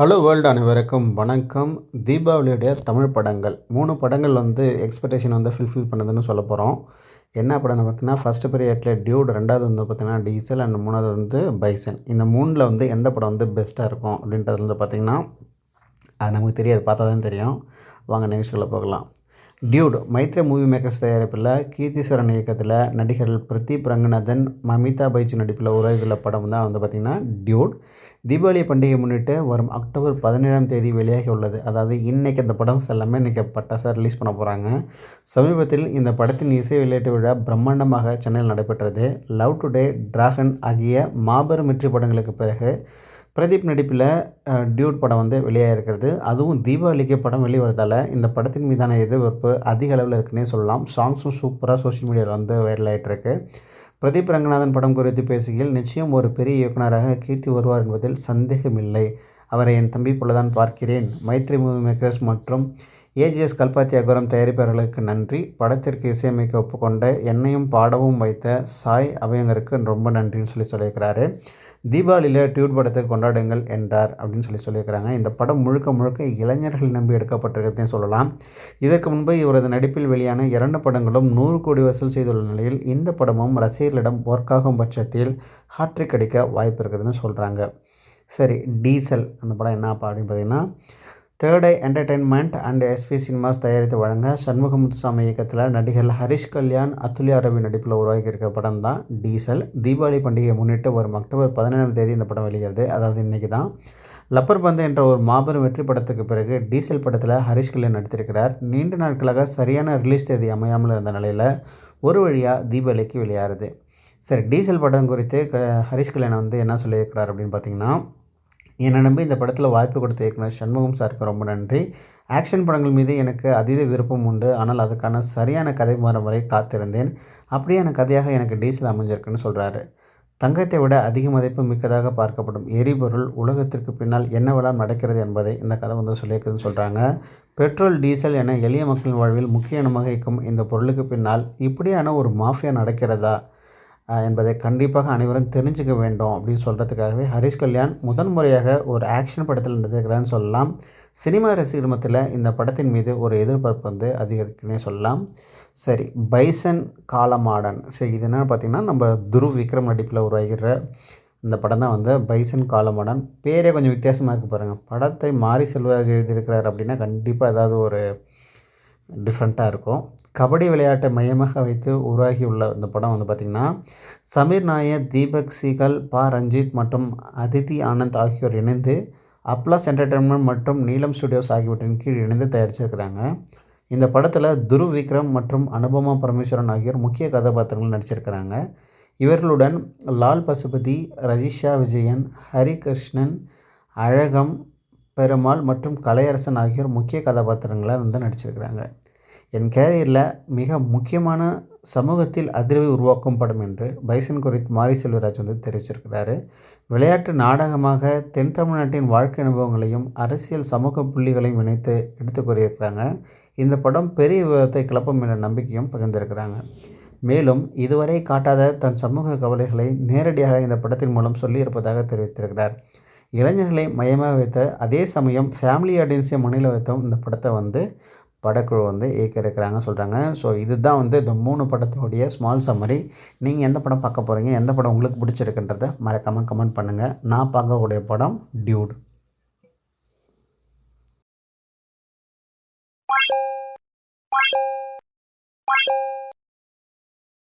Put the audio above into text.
Hello world அனைவருக்கும் வணக்கம். தீபாவளியுடைய தமிழ் படங்கள். மூணு படங்கள் வந்து எக்ஸ்பெக்டேஷன் வந்து ஃபில்ஃபில் பண்ணுதுன்னு சொல்ல போகிறோம் என்ன படம்னு பார்த்தீங்கன்னா ஃபஸ்ட்டு பீரியட்ல டியூட் ரெண்டாவது வந்து பார்த்தீங்கன்னா டீசல் அண்ட் மூணாவது வந்து பைசன் இந்த மூணில் வந்து எந்த படம் வந்து பெஸ்ட்டாக இருக்கும் அப்படின்றது வந்து பார்த்திங்கன்னா அது நமக்கு தெரியாது. பார்த்தா தான் தெரியும். வாங்க நிகழ்ச்சிகளை போகலாம். டியூட் மைத்ரே மூவி மேக்கர்ஸ் தயாரிப்பில் கீர்த்திஸ்வரன் இயக்கத்தில் நடிகர்கள் பிரதீப் ரங்கநாதன் மமிதா பைச்சு நடிப்பில் உருவாகியுள்ள படம் தான் வந்து பார்த்திங்கன்னா டியூட். தீபாவளி பண்டிகை முன்னிட்டு வரும் அக்டோபர் பதினேழாம் தேதி வெளியாகி உள்ளது அதாவது இன்றைக்கி அந்த படம் எல்லாமே இன்றைக்கி பட்டாசாக ரிலீஸ் பண்ண போகிறாங்க. சமீபத்தில் இந்த படத்தின் இசை வெளியீட்டு விழா பிரம்மாண்டமாக சென்னையில் நடைபெற்றது. லவ் டுடே டிராகன் ஆகிய மாபெரும் வெற்றி படங்களுக்கு பிறகு பிரதீப் நடிப்பில் டியூட் படம் வந்து வெளியாகிருக்கிறது அதுவும் தீபாவளிக்கு படம் வெளிவரதால் இந்த படத்தின் மீதான எதிர்பார்ப்பு அதிக அளவில் இருக்குன்னே சொல்லலாம். சாங்ஸும் சூப்பராக சோஷியல் மீடியாவில் வந்து வைரல் ஆகிட்டுருக்கு பிரதீப் ரங்கநாதன் படம் குறித்து பேசுகையில் நிச்சயம் ஒரு பெரிய இயக்குனராக கீர்த்தி வருவார் என்பதில் சந்தேகமில்லை. அவரை என் தம்பி போலதான் பார்க்கிறேன். மைத்ரி மூவி மேக்கர்ஸ் மற்றும் ஏஜிஎஸ் கல்பாத்தி அகரம் தயாரிப்பாளர்களுக்கு நன்றி. படத்திற்கு இசையமைக்க ஒப்புக்கொண்ட என்னையும் பாடவும் வைத்த சாய் அவையங்கருக்கு ரொம்ப நன்றின்னு சொல்லி சொல்லியிருக்கிறாரு. தீபாவளியில் டியூட் படத்தை கொண்டாடுங்கள் என்றார் அப்படின்னு சொல்லி சொல்லியிருக்கிறாங்க. இந்த படம் முழுக்க முழுக்க இளைஞர்கள் நம்பி எடுக்கப்பட்டிருக்கிறதே சொல்லலாம். இதற்கு முன்பு இவரது நடிப்பில் வெளியான இரண்டு படங்களும் நூறு கோடி வசூல் செய்துள்ள நிலையில் இந்த படமும் ரசிகர்களிடம் ஒர்க் ஆகும் பட்சத்தில் ஹாட்ரிக் அடிக்க வாய்ப்பு இருக்குதுன்னு சொல்கிறாங்க சரி டீசல் அந்த படம் என்ன அப்படின்னு பார்த்தீங்கன்னா third I entertainment and SP cinemas தயாரித்து வழங்க சண்முகமுத்துசாமி இயக்கத்தில் நடிகர் ஹரிஷ் கல்யாண் அத்துல்யா ரவி நடிப்பில் உருவாக்கியிருக்க படம் தான் டீசல். தீபாவளி பண்டிகையை முன்னிட்டு வரும் அக்டோபர் பதினேழாம் தேதி இந்த படம் வெளியிறது. அதாவது இன்றைக்கி தான். லப்பர் பந்து என்ற ஒரு மாபெரும் வெற்றி படத்துக்கு பிறகு டீசல் படத்தில் ஹரிஷ் கல்யாண் நடித்திருக்கிறார். நீண்ட நாட்களாக சரியான ரிலீஸ் தேதி அமையாமல் இருந்த நிலையில் ஒரு வழியாக தீபாவளிக்கு வெளியாகிறது சரி டீசல் படம் குறித்து ஹரிஷ் கல்யாண் வந்து என்ன சொல்லியிருக்கிறார் அப்படின்னு பார்த்தீங்கன்னா என்னை நம்பி இந்த படத்தில் வாய்ப்பு கொடுத்த இயக்குனர் சண்முகம் சாருக்கு ரொம்ப நன்றி. ஆக்ஷன் படங்கள் மீது எனக்கு அதீத விருப்பம் உண்டு. ஆனால் அதுக்கான சரியான கதை மாறும் வரை காத்திருந்தேன். அப்படியான கதையாக எனக்கு டீசல் அமைஞ்சிருக்குன்னு சொல்கிறாரு தங்கத்தை விட அதிக மதிப்பு மிக்கதாக பார்க்கப்படும் எரிபொருள் உலகத்திற்கு பின்னால் என்னவெல்லாம் நடக்கிறது என்பதை இந்த கதை வந்து சொல்லியிருக்குதுன்னு சொல்கிறாங்க பெட்ரோல் டீசல் என எளிய மக்களின் வாழ்வில் முக்கிய இனமாக இருக்கும் இந்த பொருளுக்கு பின்னால் இப்படியான ஒரு மாஃபியா நடக்கிறதா? என்பதை கண்டிப்பாக அனைவரும் தெரிஞ்சுக்க வேண்டும் அப்படின்னு சொல்கிறதுக்காகவே ஹரிஷ் கல்யாண் முதன் முறையாக ஒரு ஆக்ஷன் படத்தில் நடித்திருக்கிறான்னு சொல்லலாம். சினிமா ரசிகர் மத்தியில் இந்த படத்தின் மீது ஒரு எதிர்பார்ப்பு வந்து அதிகரிக்குன்னே சொல்லலாம். சரி பைசன் காலமாடன். சரி இது என்னென்னு பார்த்திங்கன்னா நம்ம துருவ் விக்ரம் நடிப்பில் உருவாகிற இந்த படம் தான் வந்து பைசன் காலமாடன். பேரே கொஞ்சம் வித்தியாசமாக இருக்குது பாருங்கள் படத்தை மாரி செல்வராஜ் எழுதியிருக்கிறார் அப்படின்னா கண்டிப்பாக ஏதாவது ஒரு டிஃப்ரெண்ட்டாக இருக்கும். கபடி விளையாட்டை மையமாக வைத்து உருவாகியுள்ள இந்த படம் வந்து பார்த்திங்கன்னா சமீர் நாயர் தீபக் சீகல் பா. ரஞ்சித் மற்றும் அதிதி ஆனந்த் ஆகியோர் இணைந்து அப்லாஸ் என்டர்டெயின்மெண்ட் மற்றும் நீலம் ஸ்டுடியோஸ் ஆகியவற்றின் கீழ் இணைந்து தயாரிச்சிருக்கிறாங்க. இந்த படத்தில் துருவ் விக்ரம் மற்றும் அனுபமா பரமேஸ்வரன் ஆகியோர் முக்கிய கதாபாத்திரங்கள் நடிச்சிருக்கிறாங்க. இவர்களுடன் லால் பசுபதி ரஜிஷா விஜயன் ஹரிகிருஷ்ணன் அழகம் பெருமாள் மற்றும் கலையரசன் ஆகியோர் முக்கிய கதாபாத்திரங்களாக வந்து நடிச்சிருக்கிறாங்க. என் கேரியரில் மிக முக்கியமான சமூகத்தில் அதிர்வை உருவாக்கும் படம் என்று பைசன் குறித்து மாரி செல்வராஜ் வந்து தெரிவிச்சிருக்கிறாரு. விளையாட்டு நாடகமாக தென் தமிழ்நாட்டின் வாழ்க்கை அனுபவங்களையும் அரசியல் சமூக புள்ளிகளையும் இணைத்து எடுத்து கூறியிருக்கிறாங்க. இந்த படம் பெரிய விவாதத்தை கிளப்பும் என்ற நம்பிக்கையும் பகிர்ந்திருக்கிறாங்க. மேலும் இதுவரை காட்டாத தன் சமூக கவலைகளை நேரடியாக இந்த படத்தின் மூலம் சொல்லியிருப்பதாக தெரிவித்திருக்கிறார். இளைஞர்களை மையமாக வைத்த அதே சமயம் ஃபேமிலி ஆடியன்ஸை முன்னிலை வைத்தும் இந்த படத்தை வந்து படக்குழு வந்து இயக்க இருக்கிறாங்க சொல்கிறாங்க ஸோ இதுதான் வந்து இந்த மூணு படத்தினுடைய ஸ்மால் சம்மரி நீங்கள் எந்த படம் பார்க்க போகிறீங்க எந்த படம் உங்களுக்கு பிடிச்சிருக்குன்றத மறக்காமல் கமெண்ட் பண்ணுங்கள் நான் பார்க்கக்கூடிய படம் டியூட்